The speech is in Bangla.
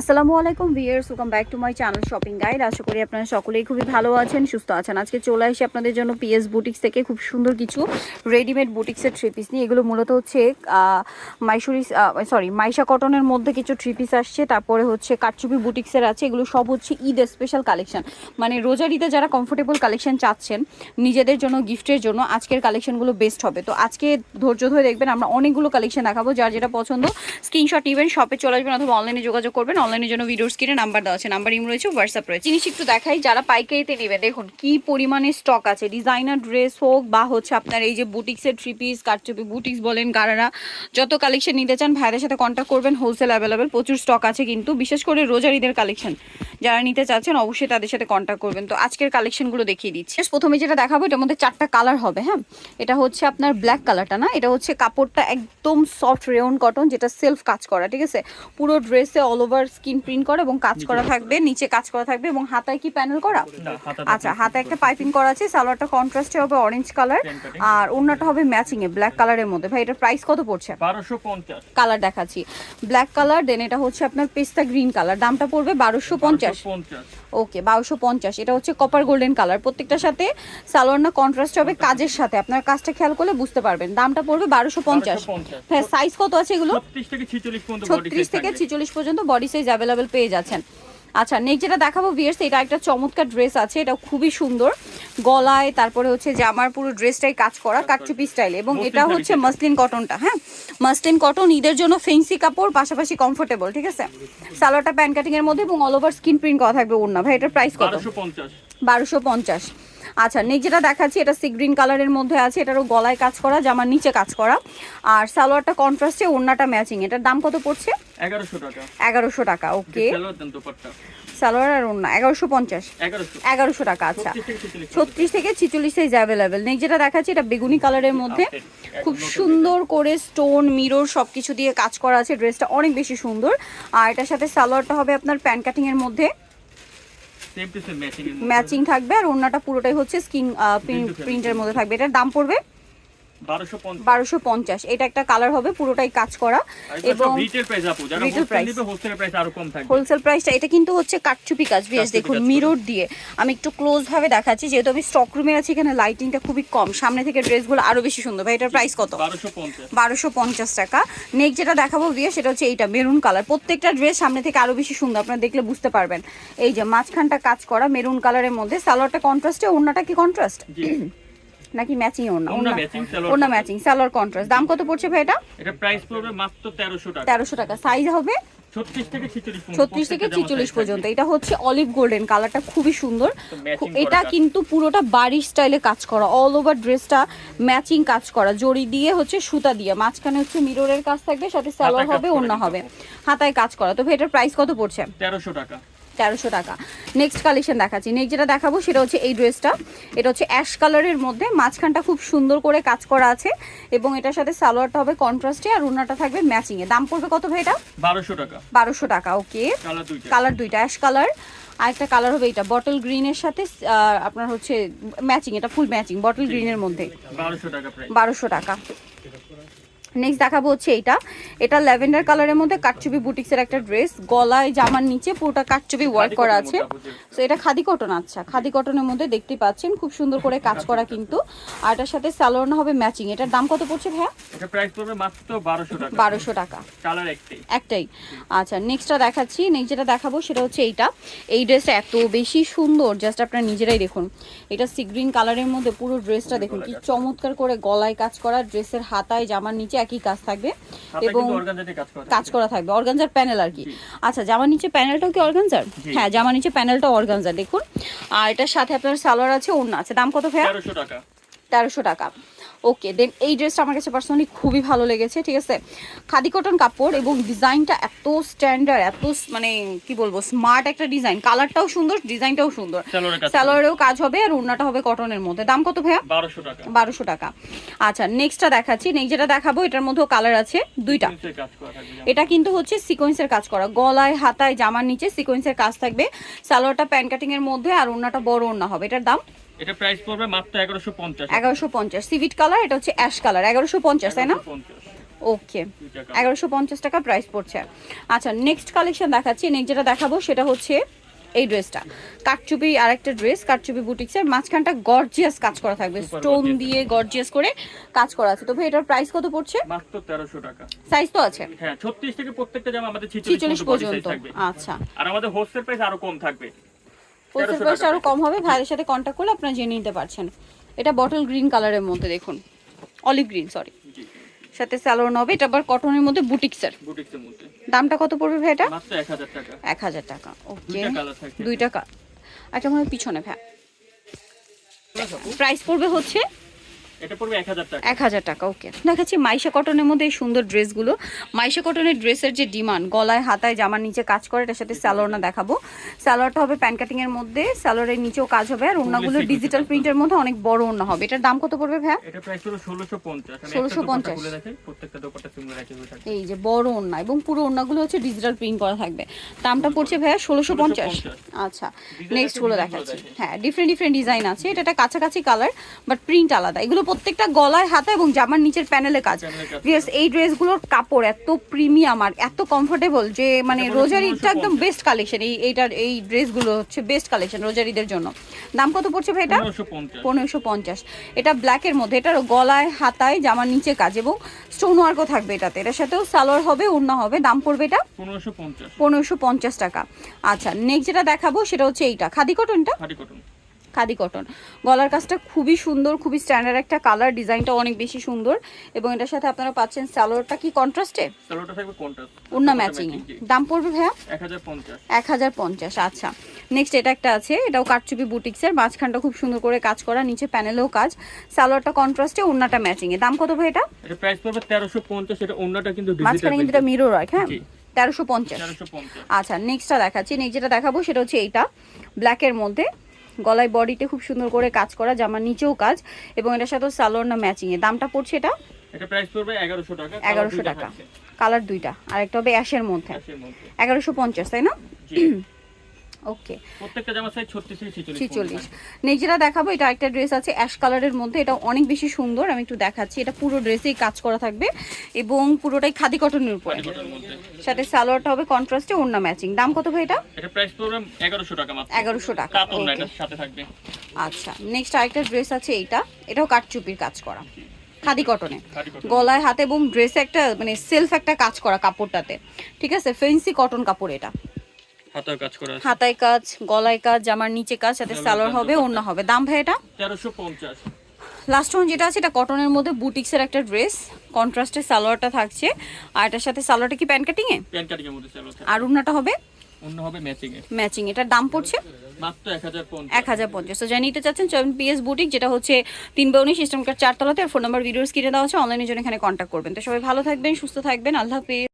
আসসালামু আলাইকুম viewers welcome back to my channel shopping guide আশা করি আপনারা সকলেই খুবই ভালো আছেন সুস্থ আছেন। আজকে চলে আসি আপনাদের জন্য পিএস বুটিক্স থেকে খুব সুন্দর কিছু রেডিমেড বুটিক্সের থ্রি পিস নিয়ে। এগুলো মূলত হচ্ছে আহ, মাইসুরি সরি মাইশা কটনের মধ্যে কিছু থ্রি পিস আসছে তারপরে হচ্ছে কাটচুপি বুটিক্সের আছে। এগুলো সব হচ্ছে ঈদ স্পেশাল কালেকশন মানে রোজার ঈদে যারা কমফোর্টেবল কালেকশন চাচ্ছেন নিজেদের জন্য গিফটের জন্য আজকের কালেকশনগুলো বেস্ট হবে। তো আজকে ধৈর্য ধরে দেখবেন আমরা অনেকগুলো কালেকশন দেখাবো। যার যেটা পছন্দ স্ক্রিনশট নেবেন শপে চলে আসবেন অথবা অনলাইনে যোগাযোগ করবেন। অনলাইনের জন্য ভিডিও স্ক্রিনে নাম্বার দেওয়া আছে নাম্বার ইম রয়েছে হোয়াটসঅ্যাপ রয়েছে। জিনিস একটু দেখাই, যারা পাইকারিতে নেবে, দেখুন কি পরিমাণে স্টক আছে। ডিজাইনার ড্রেস হোক বা হচ্ছে আপনার এই যে বুটিক্সের থ্রি পিস কারচুপি বুটিক্স বলেন, গারারা, যত কালেকশন নিতে চান, ভাইদের সাথে কন্ট্যাক্ট করবেন হোলসেল অ্যাভেলেবেল প্রচুর স্টক আছে কিন্তু, বিশেষ করে রোজার ঈদের কালেকশন যারা নিতে চাচ্ছেন অবশ্যই তাদের সাথে কন্ট্যাক্ট করবেন। তো আজকের কালেকশনগুলো দেখিয়ে দিচ্ছি। প্রথমে যেটা দেখাবো এটার মধ্যে চারটা কালার হবে হ্যাঁ? এটা হচ্ছে আপনার ব্ল্যাক কালারটা না? এটা হচ্ছে কাপড়টা একদম সফট রেয়ন কটন যেটা সেলফ কাজ করা ঠিক আছে? পুরো ড্রেসে অল ওভার স্কিন প্রিন্ট করা এবং কাজ করা থাকবে নিচে কাজ করা থাকবে এবং হাতায় কি প্যানেল করা? আচ্ছা হাতে একটা পাইপিং করা আছে সালোয়ারটা কন্ট্রাস্টে হবে অরেঞ্জ কালার আর অন্যটা হবে ম্যাচিং এ ব্ল্যাক কালারের মধ্যে। ভাই এটার প্রাইস কত পড়ছে? বারোশো কালার দেখাচ্ছি। ব্ল্যাক কালার দেন এটা হচ্ছে আপনার পেস্তা গ্রিন কালার দামটা পড়বে বারোশো পঞ্চাশ। পঞ্চাশ। ওকে বারোশো পঞ্চাশ। এটা হচ্ছে কপার গোল্ডেন কালার প্রত্যেকটার সাথে সালোয়ার না কন্ট্রাস্ট হবে কাজের সাথে। আপনার কাজটা খেয়াল করলে বুঝতে পারবেন। দামটা পড়বে বারোশো পঞ্চাশ। হ্যাঁ সাইজ কত আছে এগুলো? ছত্রিশ থেকে পর্যন্ত। ছিচল্লিশ পর্যন্ত বডি সাইজ অ্যাভেলেবেল পেয়ে যাচ্ছেন। আচ্ছা নেক্সট যেটা দেখাবো বিয়ার্স এটা একটা চমৎকার ড্রেস আছে। এটা খুবই সুন্দর। গলায় তারপরে হচ্ছে জামার পুরো ড্রেসটাই কাজ করা কাটচুপি স্টাইল এবং এটা হচ্ছে মাসলিন কটনটা হ্যাঁ? মাসলিন কটন ঈদের জন্য ফেন্সি কাপড় পাশাপাশি কমফোর্টেবল ঠিক আছে? সালোয়ারটা প্যান্ট কাটিং এর মধ্যে এবং অল ওভার স্কিন প্রিন্ট করা থাকবে ওড়না। ভাই এটার প্রাইস কত? বারোশো পঞ্চাশ। বারোশো পঞ্চাশ। আচ্ছা নেক্সট যেটা দেখাচ্ছি এটা সি গ্রিন কালারের মধ্যে আছে এটারও গলায় কাজ করা জামার নিচে কাজ করা। আর সালোয়ারটা কন্ট্রাস্টে ওড়নাটা ম্যাচিং এটার দাম কত পড়ছে? এগারোশো টাকা। এগারোশো টাকা ওকে সালোয়ার আর ওড়না এগারোশো পঞ্চাশ। এগারোশো। টাকা আচ্ছা। ছত্রিশ থেকে ছিচল্লিশ সাইজ অ্যাভেলেবেল নেক্সট যেটা দেখাচ্ছি এটা বেগুনি কালারের মধ্যে। খুব সুন্দর করে স্টোন মিরর সব কিছু দিয়ে কাজ করা আছে। ড্রেসটা অনেক বেশি সুন্দর। আর এটার সাথে সালোয়ারটা হবে আপনার প্যান্ট কাটিং এর মধ্যে। ম্যাচিং থাকবে। আর ওড়নাটা পুরোটাই হচ্ছে স্কিন প্রিন্টের মধ্যে থাকবে। এটার দাম পড়বে বারোশো পঞ্চাশ। বারোশো পঞ্চাশ। এটা একটা কালার হবে পুরোটাই কাজ করা। এবং রিটেল প্রাইস আপু যারা হোলসেল। নিবে হোলসেল প্রাইস আরও কম থাকবে। হোলসেল প্রাইসটা এটা কিন্তু হচ্ছে কাটচুপি কাজ বেশ দেখুন মিরর দিয়ে। আমি একটু ক্লোজ ভাবে দেখাচ্ছি যেহেতু আমি স্টক রুমে আছি এখানে লাইটিংটা খুবই কম। সামনে থেকে ড্রেসগুলো আরও বেশি সুন্দর। ভাই এটার প্রাইস কত? বারোশো পঞ্চাশ। বারোশো পঞ্চাশ টাকা। নেক্সট যেটা দেখাবো দিয়ে সেটা হচ্ছে এইটা মেরুন কালার প্রত্যেকটা ড্রেস সামনে থেকে আরও বেশি সুন্দর আপনারা দেখলে বুঝতে পারবেন। এই যে মাঝখানটা কাজ করা মেরুন কালারের মধ্যে। সালোয়ারটা কন্ট্রাস্টে ওড়নাটা কি কন্ট্রাস্ট জি। নাকি ম্যাচিং ওড়না? ওড়না matching, সালোয়ার ওড়না। ম্যাচিং সালোয়ার কন্ট্রাস্ট দাম কত পড়ছে ভাই এটা? এটা প্রাইস পড়বে মাত্র তেরোশো টাকা। তেরোশো টাকা। সাইজ হবে? ছত্রিশ থেকে ছিচল্লিশ পর্যন্ত। এটা হচ্ছে অলিভ গোল্ডেন কালারটা খুবই সুন্দর। এটা কিন্তু পুরোটা বাড়ির স্টাইলে কাজ করা। অল ওভার ড্রেসটা ম্যাচিং কাজ করা। জড়ি দিয়ে হচ্ছে সুতা দিয়ে। মাঝখানে হচ্ছে মিররের কাজ থাকবে সাথে সালোয়ার হবে অন্য হবে। হাতায় কাজ করা। তবে এটার প্রাইস কত পড়ছে? তেরোশো টাকা। তেরোশো টাকা। নেক্সট কালেকশন দেখাচ্ছি। নেক্সট যেটা দেখাবো সেটা হচ্ছে এই ড্রেসটা এটা হচ্ছে অ্যাশ কালারের মধ্যে। মাঝখানটা খুব সুন্দর করে কাজ করা আছে এবং এটার সাথে সালোয়ারটা হবে কন্ট্রাস্টে আর ওনাটা থাকবে ম্যাচিংয়ে দাম পড়বে কত ভাই এটা? বারোশো টাকা। বারোশো টাকা ওকে কালার দুইটা। অ্যাশ কালার আরেকটা কালার হবে এটা বটল গ্রিনের সাথে আপনার হচ্ছে ম্যাচিং এটা ফুল ম্যাচিং বটল গ্রিনের মধ্যে। বারোশো টাকা বারোশো টাকা। নেক্সট দেখাবো হচ্ছে এইটা। এটা ল্যাভেন্ডার কালারের মধ্যে কাটচুপি বুটিক্সের একটা ড্রেস। গলায় জামার নিচে পুরোটা কাটচুপি ওয়ার্ক করা আছে। তো এটা খাদি কটন আচ্ছা। খাদি কটনের মধ্যে দেখতে পাচ্ছেন খুব সুন্দর করে কাজ করা কিন্তু। আর এটার সাথে সালোয়ার হবে ম্যাচিং এটার দাম কত পড়ছে ভাইয়া? এটা প্রাইস পড়বে মাত্র বারোশো টাকা। বারোশো টাকা। কালার একটাই। একটাই। আচ্ছা নেক্সটটা দেখাচ্ছি। নেক্সট যেটা দেখাবো সেটা হচ্ছে এইটা। এই ড্রেসটা এত বেশি সুন্দর জাস্ট আপনারা নিজেরাই দেখুন। এটা সি গ্রিন কালারের মধ্যে পুরো ড্রেসটা দেখুন। কি চমৎকার করে গলায় কাজ করা ড্রেসের হাতায় জামার নিচে একই কাজ থাকবে এবং কাজ করা থাকবে। অর্গানজার প্যানেল আর কি। আচ্ছা জামার নিচে প্যানেলটাও কি অর্গানজার হ্যাঁ জামার নিচে প্যানেলটা অর্গানজার দেখুন। আর এটার সাথে আপনার সালোয়ার আছে ওড়না আছে। দাম কত ভাইয়া? টাকা। তেরোশো টাকা। ওকে দেন এই ড্রেসটা আমার কাছে পার্সোনালি খুবই ভালো লেগেছে ঠিক আছে? খাদি কটন কাপড় এবং ডিজাইনটা এত স্ট্যান্ডার্ড এত মানে কি বলব স্মার্ট একটা ডিজাইন কালারটাও সুন্দর ডিজাইনটাও সুন্দর। স্যালোয়ারেও কাজ হবে আর ওড়নাটা হবে কটনের মধ্যে। দাম কত ভাইয়া? বারোশো টাকা। বারোশো টাকা। আচ্ছা নেক্সটটা দেখাচ্ছি। নেক্সট যেটা দেখাবো এটার মধ্যেও কালার আছে দুইটা। এটা কিন্তু হচ্ছে সিকোয়েন্সের কাজ করা। গলায় হাতায় জামার নিচে সিকোয়েন্সের কাজ থাকবে। স্যালোয়ারটা প্যান্ট কাটিং এর মধ্যে আর ওড়নাটা বড় ওড়না হবে। এটার দাম? এটা প্রাইস পড়বে মাত্র এগারোশো পঞ্চাশ। এগারোশো পঞ্চাশ। সিভিট কালার এটা হচ্ছে অ্যাশ কালার এগারোশো পঞ্চাশ তাই না? ওকে দুইটা কালার এগারোশো পঞ্চাশ টাকা প্রাইস পড়ছে। আচ্ছা নেক্সট কালেকশন দেখাচ্ছি। নেক্সট যেটা দেখাবো সেটা হচ্ছে এই ড্রেসটা কাটচুপি আরেকটা ড্রেস কাটচুপি বুটিক্সের মাঝখানটা গর্জিয়াস কাজ করা থাকবে। স্টোন দিয়ে গর্জিয়াস করে কাজ করা আছে। তবে এটার প্রাইস কত পড়ছে? মাত্র তেরোশো টাকা। সাইজ তো আছে? হ্যাঁ ছত্রিশ থেকে প্রত্যেকটা জামা আমাদের ছিচল্লিশ ছিচল্লিশ পর্যন্ত আচ্ছা। আর আমাদের হোলসেল প্রাইস আরও কম থাকবে। হোলসেল 1300 প্রাইস আরও কম হবে ভাইয়ের সাথে কন্ট্যাক্ট করলে আপনারা জেনে নিতে পারছেন। এটা বটল গ্রিন কালারের মধ্যে দেখুন। অলিভ গ্রিন সরি সাথে স্যালোন হবে এটা আবার কটনের মধ্যে বুটিক্সের দামটা কত পড়বে ভাই এটা? মাত্র এক হাজার টাকা। ওকে দুই টাকা আচ্ছা মনে পিছনে ভাই প্রাইস পড়বে হচ্ছে এটা পড়বে এক হাজার টাকা। এক হাজার টাকা ওকে দেখাচ্ছি মাইশা কটনের মধ্যে এই সুন্দর ড্রেসগুলো। মাইশা কটনের ড্রেসের যে ডিমান্ড গলায় হাতায় জামার নিচে কাজ করে এটার সাথে স্যালোয়ারটা দেখাবো। স্যালোয়ারটা হবে প্যান কাটিং এর মধ্যে নিচেও কাজ হবে আর ডিজিটাল প্রিন্টের মধ্যে অনেক বড় হবে। এটার দাম কত পড়বে ভ্যা এটা প্রাইস হলো ষোলোশো পঞ্চাশ। আমি 1650 প্রত্যেকটা দোপাটা সিমলে রাখি এই যে বড় এবং পুরো হচ্ছে ডিজিটাল প্রিন্ট করা থাকবে। দামটা পড়ছে ভাইয়া ষোলোশো পঞ্চাশ। 1650 আচ্ছা নেক্সটগুলো দেখাচ্ছি। হ্যাঁ ডিফারেন্ট ডিফারেন্ট ডিজাইন আছে। এটা একটা কাছাকাছি কালার বাট প্রিন্ট আলাদা। এগুলো প্রত্যেকটা গলায় হাতা এবং জামার নিচের প্যানেলে কাজ। কাজ এই ড্রেসগুলোর কাপড় এত প্রিমিয়াম আর এত কমফোর্টেবল যে মানে এটা বলে রোজার ঈদটা একদম বেস্ট কালেকশন এই এইটার এই ড্রেসগুলো হচ্ছে বেস্ট কালেকশন রোজার ঈদের জন্য। দাম কত পড়ছে ভাই এটা? পনেরোশো পঞ্চাশ। এটা ব্ল্যাকের মধ্যে এটার গলায় হাতায় জামার নিচে কাজ এবং স্টোন ওয়ার্কও থাকবে এটাতে। এটার সাথেও সালোয়ার হবে ওড়না হবে। দাম পড়বে এটা? পনেরোশো পঞ্চাশ। পনেরোশো পঞ্চাশ টাকা। আচ্ছা নেক্সট যেটা দেখাবো সেটা হচ্ছে এইটা। খাদি কটনটা খাদি কটন খাদি কটন গলার কাজটা খুবই সুন্দর খুবই স্ট্যান্ডার্ড একটা কালার ডিজাইনটা অনেক বেশি সুন্দর। এবং এটার সাথে আপনারা পাচ্ছেন স্যালোয়ারটা কি কন্ট্রাস্টে সালোয়ারটা থাকবে কোনটা ওড়না ম্যাচিং দাম পড়বে ভাইয়া? এক হাজার পঞ্চাশ। এক হাজার পঞ্চাশ আচ্ছা। নেক্সট এটা একটা আছে এটাও কাটচুপি বুটিক্সের মাঝখানটা খুব সুন্দর করে কাজ করা নিচে প্যানেলেও কাজ। সালোয়ারটা কন্ট্রাস্টে ওড়নাটা ম্যাচিংয়ে দাম কত ভাই এটা? এটা প্রাইস পড়বে তেরোশো পঞ্চাশ এটা অন্যটা কিন্তু মাঝখানে কিন্তু এটা মিরর রাখ হ্যাঁ? তেরোশো পঞ্চাশ। আচ্ছা নেক্সটটা দেখাচ্ছি। নেক্সট যেটা দেখাবো সেটা হচ্ছে এইটা। ব্ল্যাকের মধ্যে। গলায় বডিতে খুব সুন্দর করে কাজ করা জামার নিচেও কাজ এবং এটার সাথে সালোয়ার না ম্যাচিং এ। দামটা পড়ছে এটা? এটা প্রাইস পড়বে 1100 টাকা 1100 টাকা। কালার দুইটা। আর একটা হবে অ্যাশের মধ্যে। ক্যাশের মধ্যে। এগারোশো পঞ্চাশ তাই না? জি। ওকে। প্রত্যেকটা জামা সাইজ ছত্রিশ থেকে ছিচল্লিশ ছিচল্লিশ। নেক্সট যেটা দেখাবো এটা একটা ড্রেস আছে অ্যাশ কালারের মধ্যে এটা অনেক বেশি সুন্দর আমি একটু দেখাচ্ছি। এটা পুরো ড্রেসেই কাজ করা থাকবে এবং পুরোটাই খাদি কটনের উপরে। সাথে সালোয়ারটা হবে কন্ট্রাস্টে ওড়না ম্যাচিং দাম কত ভাই এটা? এটা প্রাইস পড়বে এগারোশো টাকা মাত্র। এগারোশো টাকা। কাতন না এটার সাথে থাকবে। আচ্ছা নেক্সট আরেকটা ড্রেস আছে এইটা। এটাও কাটচুপির কাজ করা। খাদি কটনে গলায় হাতে এবং ড্রেসে একটা মানে সেলফ একটা কাজ করা কাপড়টাতে। ঠিক আছে? ফেন্সি কটন কাপড় এটা। হাতের কাজ করা আছে। হাতায় কাজ গলায় কাজ জামার নিচে কাজ সাথে সালোয়ার হবে অন্য হবে। দাম ভাই এটা? তেরোশো পঞ্চাশ। লাস্ট ওয়ান যেটা আছে এটা কটনের মধ্যে বুটিক্সের একটা ড্রেস কন্ট্রাস্টের সালোয়ারটা থাকছে। আর এটার সাথে সালোয়ারটা কি প্যান্ট কাটিং এ প্যান্ট কাটিং এর মধ্যে সেল আছে আর উন্নাটা হবে? অন্য হবে ম্যাচিং এ ম্যাচিং এটার দাম পড়ছে? মাত্র এক হাজার পঞ্চাশ। এক হাজার পঞ্চাশ। তো জানিয়ে নিতে চাচ্ছেন চয়ন পিএস বুটিক যেটা হচ্ছে তিন বাউনি সিস্টেম কার্ড চারতলাতে। আর ফোন নাম্বার ভিডিওস কিনে দেওয়া হচ্ছে অনলাইনের জন্য এখানে কন্ট্যাক্ট করবেন। তো সবাই ভালো থাকবেন সুস্থ থাকবেন। আল্লাহ হাফিজ।